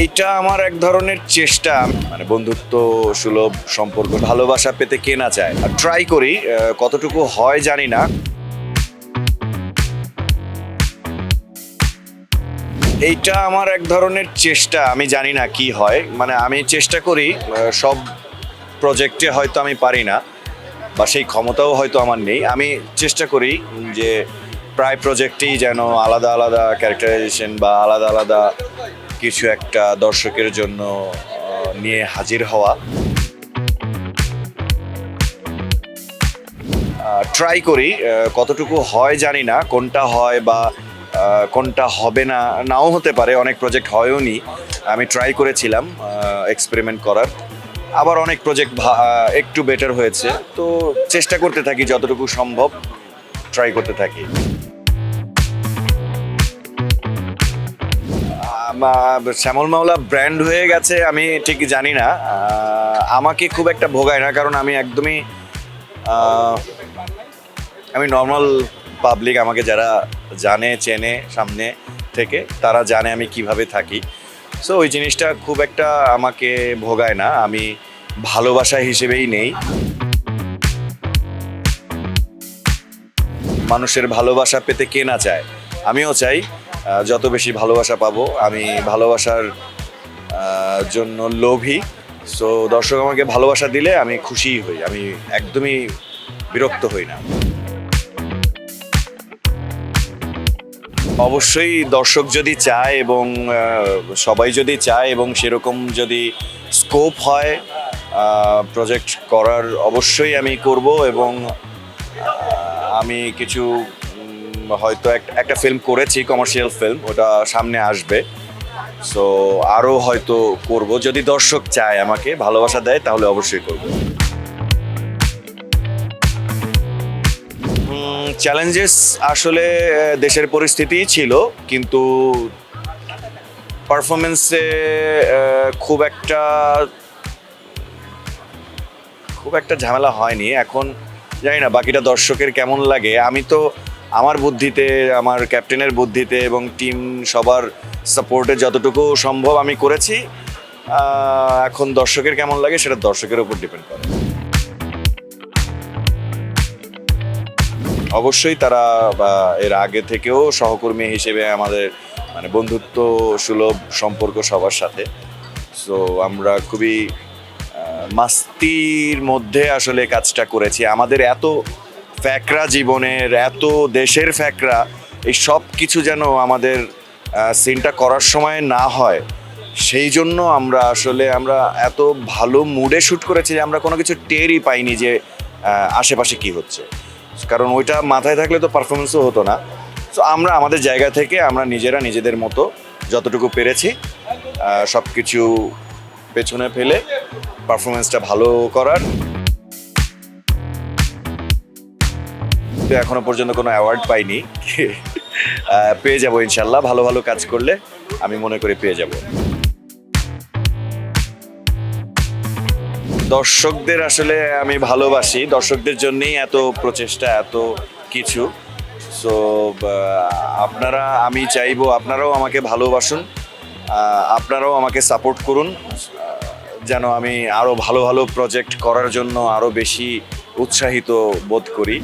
এইটা আমার এক ধরনের চেষ্টা। মানে বন্ধুত্ব, সুলভ সম্পর্ক, ভালোবাসা পেতে কে না চায়। আর ট্রাই করি কতটুকু হয় জানি না। এইটা আমার এক ধরনের চেষ্টা, আমি জানি না কি হয়। মানে আমি চেষ্টা করি সব প্রজেক্টে হয়তো আমি পারি না, বা সেই ক্ষমতাও হয়তো আমার নেই। আমি চেষ্টা করি যে প্রায় প্রজেক্টেই যেন আলাদা আলাদা ক্যারেক্টারাইজেশন বা আলাদা আলাদা কিছু একটা দর্শকের জন্য নিয়ে হাজির হওয়া। ট্রাই করি কতটুকু হয় জানি না, কোনটা হয় বা কোনটা হবে না, নাও হতে পারে, অনেক প্রজেক্ট হয়ও নি। আমি ট্রাই করেছিলাম এক্সপেরিমেন্ট করার। আবার অনেক প্রজেক্ট একটু বেটার হয়েছে। তো চেষ্টা করতে থাকি, যতটুকু সম্ভব ট্রাই করতে থাকি। শ্যামল মাওলা ব্র্যান্ড হয়ে গেছে, আমি ঠিক জানি না। আমাকে খুব একটা ভোগায় না, কারণ আমি একদমই আমি নর্মাল পাবলিক আমাকে যারা জানে, চেনে সামনে থেকে, তারা জানে আমি কীভাবে থাকি। সো ওই জিনিসটা খুব একটা আমাকে ভোগায় না, আমি ভালোবাসা হিসেবেই নেই। মানুষের ভালোবাসা পেতে কে না চায়? আমিও চাই যত বেশি ভালোবাসা পাবো, আমি ভালোবাসার জন্য লোভী। সো দর্শক আমাকে ভালোবাসা দিলে আমি খুশি হই, আমি একদমই বিরক্ত হই না। অবশ্যই দর্শক যদি চায় এবং সবাই যদি চায় এবং সেরকম যদি স্কোপ হয় প্রজেক্ট করার অবশ্যই আমি করব এবং আমি কিছু হয়তো এক- একটা ফিল্ম করেছি কমার্শিয়াল ফিল্ম ওটা সামনে আসবে। সো আরও হয়তো করব। যদি দর্শক চায় আমাকে, ভালোবাসা দেয়, তাহলে অবশ্যই করব। চ্যালেঞ্জেস আসলে দেশের পরিস্থিতিই ছিল, কিন্তু পারফরমেন্সে খুব একটা খুব একটা ঝামেলা হয়নি। এখন, জানি না, বাকিটা দর্শকের কেমন লাগে? আমি তো আমার বুদ্ধিতে, আমার ক্যাপ্টেনের বুদ্ধিতে এবং টিম সবার সাপোর্টে যতটুকু সম্ভব আমি করেছি এখন দর্শকের কেমন লাগে সেটা দর্শকের উপর ডিপেন্ড করে। অবশ্যই তারা এর আগে থেকেও সহকর্মী হিসেবে আমাদের মানে বন্ধুত্ব সুলভ সম্পর্ক সবার সাথে। সো আমরা খুবই মাস্তির মধ্যে আসলে কাজটা করেছি। আমাদের এত ফ্যাকরা জীবনের, এত দেশের ফ্যাকরা, এই সব কিছু যেন আমাদের সিনটা করার সময় না হয়, সেই জন্য আমরা আসলে, আমরা এত ভালো মুডে শ্যুট করেছি যে আমরা কোনো কিছু টেরই পাইনি যে আশেপাশে কি হচ্ছে। কারণ ওইটা মাথায় থাকলে তো পারফরমেন্সও হতো না। সো আমরা আমাদের জায়গা থেকে আমরা নিজেরা নিজেদের মতো যতটুকু পেরেছি সব কিছু পেছনে ফেলে পারফরমেন্সটা ভালো করার তো এখনও পর্যন্ত কোনো অ্যাওয়ার্ড পাইনি। পেয়ে যাব ইনশাল্লাহ, ভালো ভালো কাজ করলে আমি মনে করি পেয়ে যাব। দর্শকদের আসলে আমি ভালোবাসি, দর্শকদের জন্যই এত প্রচেষ্টা, এত কিছু। সো আপনারা, আমি চাইব আপনারাও আমাকে ভালোবাসুন আপনারাও আমাকে সাপোর্ট করুন যেন আমি আরও ভালো ভালো প্রজেক্ট করার জন্য আরও বেশি উৎসাহিত বোধ করি।